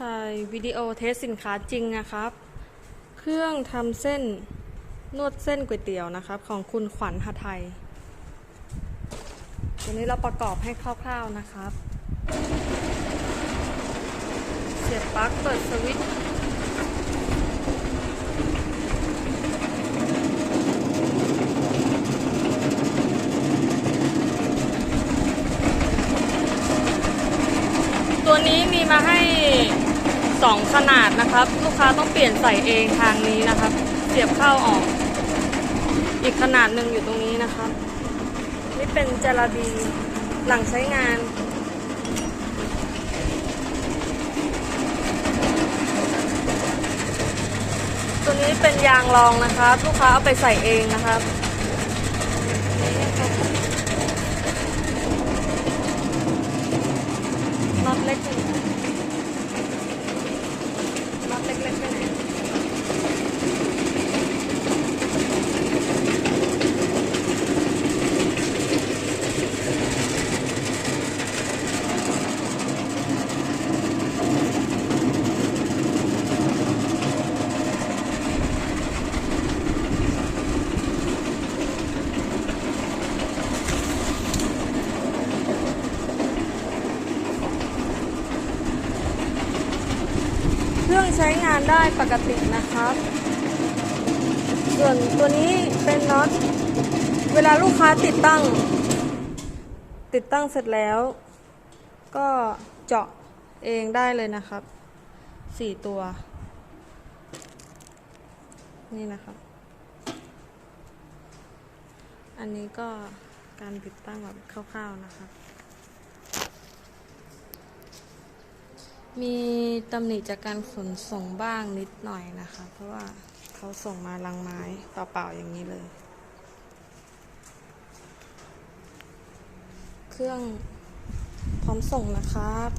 ถ่ายวิดีโอเทสสินค้าจริงนะครับ เครื่องทำเส้นนวดเส้นก๋วยเตี๋ยวนะครับ ของคุณขวัญหไทยตัวนี้เราประกอบให้คร่าวๆนะครับ เสียบปลั๊กเปิดสวิตช์ตัวนี้มีมาให้ 2 ขนาดนะครับ ลูกค้าต้องเปลี่ยนใส่เองทางนี้นะครับ เสียบเข้าออก อีกขนาดหนึ่งอยู่ตรงนี้นะครับ นี่เป็นจาราบีหลังใช้งานตัวนี้เป็นยางรองนะครับ ลูกค้าเอาไปใส่เองนะครับน็อตเล็ก minutes. รื่องใช้งานได้ปกตินะครับ ส่วนตัวนี้เป็นน็อต เวลาลูกค้าติดตั้ง ติดตั้งเสร็จแล้ว ก็เจาะเองได้เลยนะครับสี่ตัว นี่นะครับ อันนี้ก็การติดตั้งแบบคร่าวๆนะครับ มีตำหนิจากการขนส่งบ้างนิดหน่อยนะคะ เพราะว่าเขาส่งมาลังไม้เปล่าๆอย่างนี้เลย เครื่องพร้อมส่งนะครับ